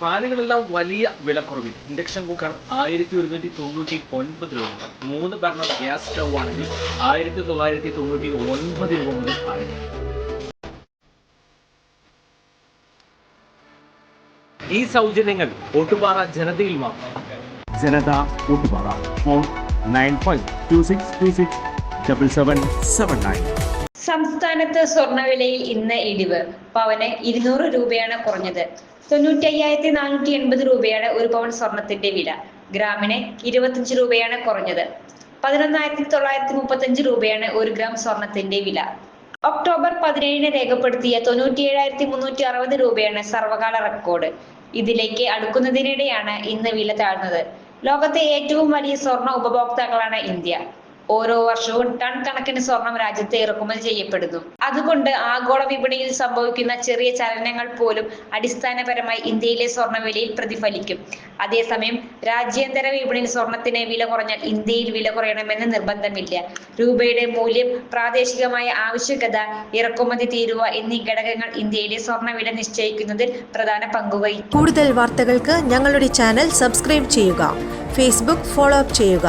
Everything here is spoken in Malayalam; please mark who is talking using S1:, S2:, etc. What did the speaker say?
S1: ഫാനുകളെല്ലാം വലിയ വിലക്കുറവിൽ. ഇൻഡക്ഷൻ കുക്കർ ആയിരത്തി ഒരുന്നൂറ്റി തൊണ്ണൂറ്റി ഒൻപത് രൂപ മൂന്ന് ബർണർ ഗ്യാസ് സ്റ്റൗ ആണെങ്കിൽ ആയിരത്തി തൊള്ളായിരത്തി തൊണ്ണൂറ്റി ഒൻപത് രൂപ മുതൽ ആരംഭിക്കും. ഈ സൗജന്യങ്ങൾ ഓട്ടുപാറ ജനതയിൽ മാത്രം. Janatha Ottupara phone nine five two six two six double seven seven nine.
S2: സംസ്ഥാനത്ത് സ്വർണവിലയിൽ ഇന്ന് ഇടിവ്. പവന് ഇരുന്നൂറ് രൂപയാണ് കുറഞ്ഞത്. തൊണ്ണൂറ്റി അയ്യായിരത്തി നാനൂറ്റി എൺപത് രൂപയാണ് ഒരു പവൻ സ്വർണത്തിന്റെ വില. ഗ്രാമിന് ഇരുപത്തിയഞ്ച് രൂപയാണ് കുറഞ്ഞത്. പതിനൊന്നായിരത്തി തൊള്ളായിരത്തി മുപ്പത്തഞ്ച് രൂപയാണ് ഒരു ഗ്രാം സ്വർണത്തിന്റെ വില. ഒക്ടോബർ പതിനേഴിന് രേഖപ്പെടുത്തിയ തൊണ്ണൂറ്റി ഏഴായിരത്തി മുന്നൂറ്റി അറുപത് രൂപയാണ് സർവകാല റെക്കോർഡ്. ഇതിലേക്ക് അടുക്കുന്നതിനിടെയാണ് ഇന്ന് വില താഴ്ന്നത്. ലോകത്തെ ഏറ്റവും വലിയ സ്വർണ ഉപഭോക്താക്കളാണ് ഇന്ത്യ. ഓരോ വർഷവും ടൺ കണക്കിന് സ്വർണം രാജ്യത്തെ ഇറക്കുമതി ചെയ്യപ്പെടുന്നു. അതുകൊണ്ട് ആഗോള വിപണിയിൽ സംഭവിക്കുന്ന ചെറിയ ചലനങ്ങൾ പോലും അടിസ്ഥാനപരമായി ഇന്ത്യയിലെ സ്വർണവിലയിൽ പ്രതിഫലിക്കും. അതേസമയം രാജ്യാന്തര വിപണിയിൽ സ്വർണത്തിന് വില കുറഞ്ഞാൽ ഇന്ത്യയിൽ വില കുറയണമെന്ന് നിർബന്ധമില്ല. രൂപയുടെ മൂല്യം പ്രാദേശികമായ ആവശ്യകത ഇറക്കുമതി തീരുവ എന്നീ ഘടകങ്ങൾ ഇന്ത്യയിലെ സ്വർണവില നിശ്ചയിക്കുന്നതിൽ പ്രധാന പങ്കുവഹിക്കും
S3: കൂടുതൽ വാർത്തകൾക്ക് ഞങ്ങളുടെ ചാനൽ സബ്സ്ക്രൈബ് ചെയ്യുക ഫേസ്ബുക്ക് ഫോളോ അപ്പ് ചെയ്യുക.